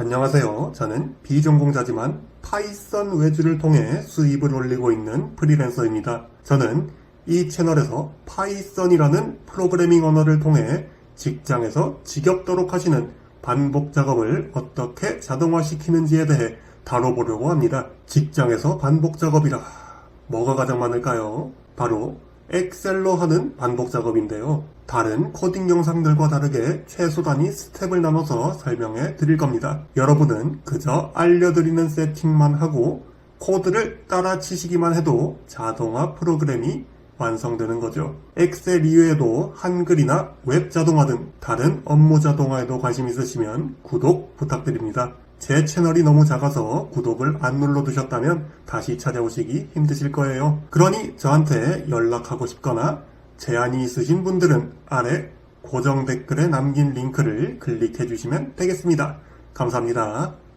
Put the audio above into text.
안녕하세요. 저는 비전공자지만 파이썬 외주를 통해 수입을 올리고 있는 프리랜서입니다. 저는 이 채널에서 파이썬이라는 프로그래밍 언어를 통해 직장에서 지겹도록 하시는 반복 작업을 어떻게 자동화시키는지에 대해 다뤄보려고 합니다. 직장에서 반복 작업이라 뭐가 가장 많을까요? 바로 엑셀로 하는 반복 작업인데요. 다른 코딩 영상들과 다르게 최소 단위 스텝을 나눠서 설명해 드릴 겁니다. 여러분은 그저 알려드리는 세팅만 하고 코드를 따라 치시기만 해도 자동화 프로그램이 완성되는 거죠. 엑셀 이외에도 한글이나 웹 자동화 등 다른 업무 자동화에도 관심 있으시면 구독 부탁드립니다. 제 채널이 너무 작아서 구독을 안 눌러두셨다면 다시 찾아오시기 힘드실 거예요. 그러니 저한테 연락하고 싶거나 제안이 있으신 분들은 아래 고정 댓글에 남긴 링크를 클릭해 주시면 되겠습니다. 감사합니다.